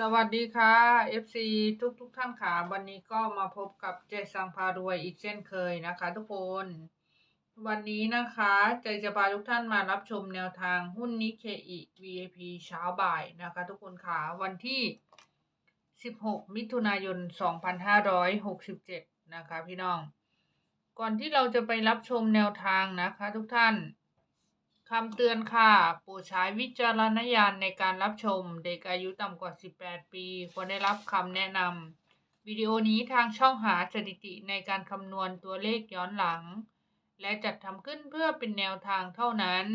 สวัสดีค่ะ FC ทุกทุกๆท่านค่ะ วันนี้ก็มาพบกับเจสังพารวยอีกเช่นเคยนะคะ ทุกคน วันนี้นะคะเจจะพาทุกท่านมารับชมแนวทางหุ้นนิเคอิ VIP เช้าบ่ายนะคะ ทุกคนค่ะ วันที่ 16 มิถุนายน 2567 นะคะพี่น้อง ก่อนที่เราจะไปรับชมแนวทางนะคะ ทุกท่าน คำเตือนค่ะ โปรดใช้วิจารณญาณในการรับชม เด็กอายุต่ำกว่า 18 ปี ควรได้รับคำแนะนำ วิดีโอนี้ทางช่องหาสถิติในการคำนวณตัวเลขย้อนหลัง และจัดทำขึ้นเพื่อเป็นแนวทางเท่านั้น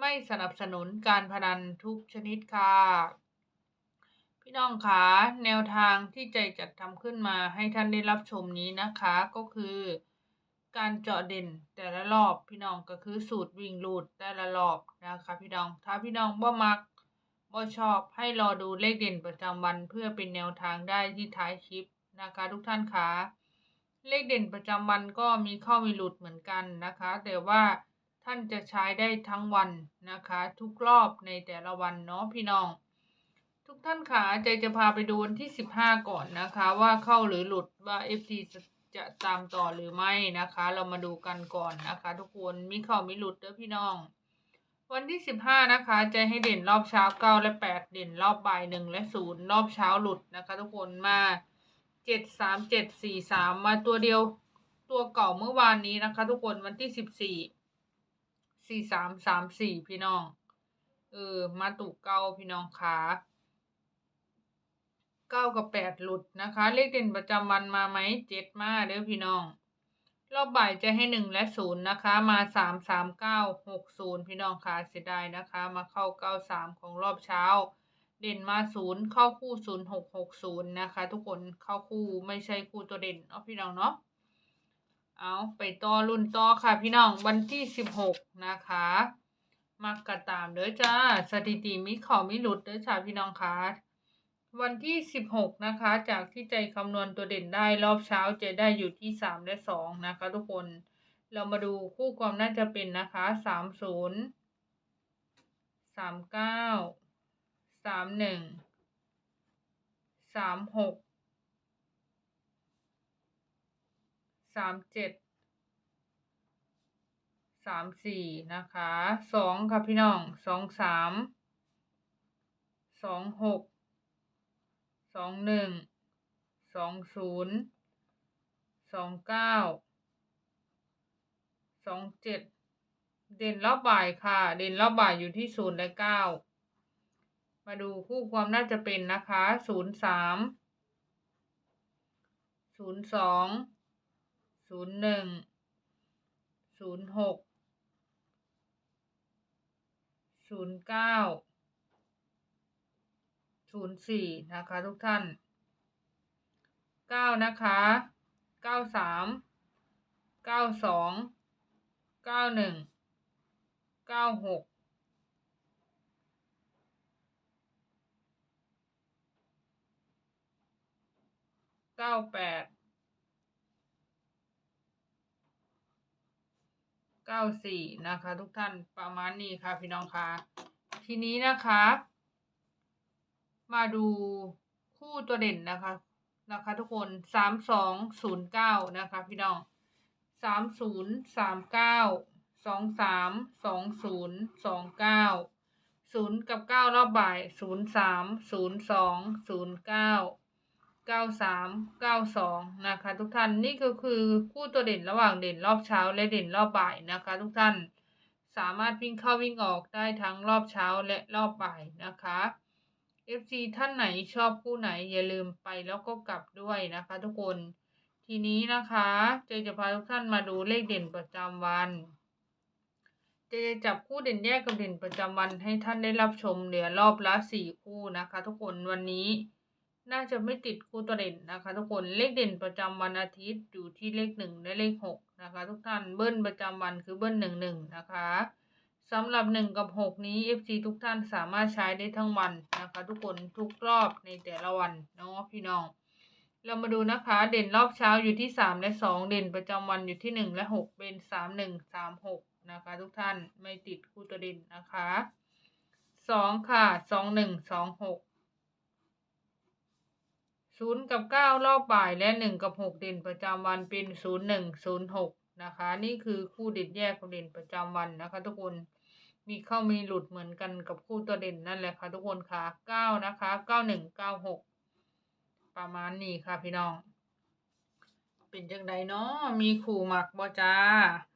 ไม่สนับสนุนการพนันทุกชนิดค่ะ พี่น้องคะแนวทางที่ใจจัดทำขึ้นมาให้ท่านได้รับชมนี้นะคะก็คือ การเจาะเด่นแต่ละรอบพี่น้องก็คือสูตรวิ่งรูดแต่ละรอบนะคะพี่น้อง ถ้าพี่น้องบ่มักบ่ชอบให้รอดูเลขเด่นประจำวันเพื่อเป็นแนวทางได้ที่ท้ายคลิปนะคะ ทุกท่านคะเลขเด่นประจำวันก็มีเข้ามีหลุดเหมือนกันนะคะ แต่ว่าท่านจะใช้ได้ทั้งวันนะคะ ทุกรอบในแต่ละวันเนาะพี่น้อง ทุกท่านคะใจจะพาไปดูวันที่ 15 ก่อนนะคะ ว่าเข้าหรือหลุดว่า FT จะ จะตามต่อหรือไม่นะคะ เรามาดูกันก่อนนะคะ ทุกคนมีเข้ามีหลุดเด้อพี่น้อง วันที่15นะคะ จะให้เด่นรอบเช้า9และ8เด่นรอบบ่าย1และ0รอบเช้าหลุดนะคะ ทุกคนมา7 3 7 4 3มเจ็ดสี่สามมาตัวเดียวตัวเก่าเมื่อวานนี้นะคะ ทุกคนวันที่14 4 3 3 4พี่น้องเออมาตุกเก้าพี่น้องคะ เก้ากับแปดหลุดนะคะ เลขเด่นประจำวันมาไหมเจ็ดมาเด้อพี่น้อง รอบบ่ายจะให้หนึ่งและศูนย์นะคะ มาสามสามเก้าหกศูนย์พี่น้องค่ะเสียดายนะคะ มาเข้าเก้าสามของรอบเช้า เด่นมาศูนย์เข้าคู่ศูนย์หกหกศูนย์นะคะ ทุกคนเข้าคู่ไม่ใช่คู่ตัวเด่นเนาะพี่น้องเนาะเอาไปต่อรุ่นต่อค่ะพี่น้องวันที่สิบหกนะคะมักกระตามเด้อจ้า สถิติมีขอมีหลุดเด้อจ้าพี่น้องคะ วันที่ 16 นะคะ จากที่ใจคำนวณตัวเด่นได้รอบเช้าจะได้อยู่ที่ 3 และ 2 นะคะ ทุกคน เรามาดูคู่ความน่าจะเป็นนะคะ 30 39 31 36 37 34 นะคะ 2 ค่ะพี่น้อง 23 26 สองหนึ่งสองศูนย์สองเก้าสองเจ็ดเด่นรอบบ่ายค่ะ เด่นรอบบ่ายอยู่ที่ศูนย์และเก้ามาดูคู่ความน่าจะเป็นนะคะศูนย์สามศูนย์สองศูนย์หนึ่งศูนย์หกศูนย์เก้า ศูนย์สี่นะคะทุกท่านเก้านะคะเก้าสามเก้าสองเก้าหนึ่งเก้าหกเก้าแปดเก้าสี่นะคะ ทุกท่านประมาณนี้ค่ะพี่น้องคะทีนี้นะคะ มาดูคู่ตัวเด่นนะคะนะคะทุกคนสามสองศูนย์เก้านะคะพี่น้องสามศูนย์สามเก้าสองสามสองศูนย์สองเก้าศูนย์กับเก้ารอบบ่ายศูนย์สามศูนย์สองศูนย์เก้าเก้าสามเก้าสองนะคะ ทุกท่านนี่ก็คือคู่ตัวเด่นระหว่างเด่นรอบเช้าและเด่นรอบบ่ายนะคะ ทุกท่านสามารถวิ่งเข้าวิ่งออกได้ทั้งรอบเช้าและรอบบ่ายนะคะ FC ท่านไหนชอบคู่ไหนอย่าลืมไปแล้วก็กลับด้วยนะคะทุกคน ทีนี้นะคะเจจะพาทุกท่านมาดูเลขเด่นประจำวันเจจะจับคู่เด่นแยกกับเด่นประจำวันให้ท่านได้รับชมเหลือรอบละสี่คู่นะคะ ทุกคนวันนี้ น่าจะไม่ติดคู่ตัวเด่นนะคะ ทุกคนเลขเด่นประจำวันอาทิตย์อยู่ที่เลขหนึ่งและเลขหกนะคะ ทุกท่านเบิ้ลประจำวันคือเบิ้ลหนึ่งหนึ่งนะคะ สำหรับหนึ่งกับหกนี้ FC ทุกท่านสามารถใช้ได้ทั้งวันนะคะ ทุกคนทุกรอบในแต่ละวันเนาะพี่น้อง เรามาดูนะคะ เด่นรอบเช้าอยู่ที่สามและสองเด่นประจำวันอยู่ที่หนึ่งและหกเป็นสามหนึ่งสามหกนะคะ ทุกท่านไม่ติดคู่ตัวเด่นนะคะสองค่ะสองหนึ่งสองหกศูนย์กับเก้ารอบบ่ายและหนึ่งกับหกเด่นประจำวันเป็นศูนย์หนึ่งศูนย์หกนะคะ นี่คือคู่เด่นแยกกับเด่นประจำวันนะคะ ทุกคน มีเข้ามีหลุดเหมือนกันกับคู่ตัวเด่นนั่นแหละค่ะทุกคนค่ะเก้านะคะเก้าหนึ่งเก้าหกประมาณนี้ค่ะพี่น้อง เป็นจังใดเนาะมีขู่หมักบ่จ้า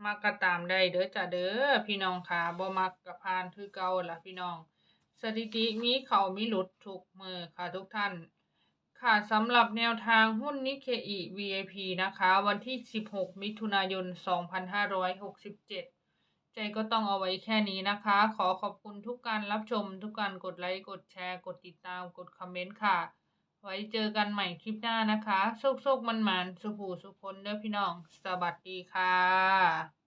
มักก็ตามได้เด้อจ้าเด้อพี่น้องค่ะบ่มักก็ผ่านคือเก่าล่ะพี่น้อง สถิติมีเขามีหลุดทุกมือค่ะทุกท่าน ค่ะสำหรับแนวทางหุ้นนิเคอิ VIP นะคะ วันที่ 16 มิถุนายน 2567 ใจก็ต้องเอาไว้แค่นี้นะคะ ขอขอบคุณทุกการรับชม ทุกการกดไลค์กดแชร์ กดติดตามกดคอมเมนต์ค่ะ ไว้เจอกันใหม่คลิปหน้านะคะโชคโชคมันมันสุขูสุขคนเด้อพี่น้อง สวัสดีค่ะ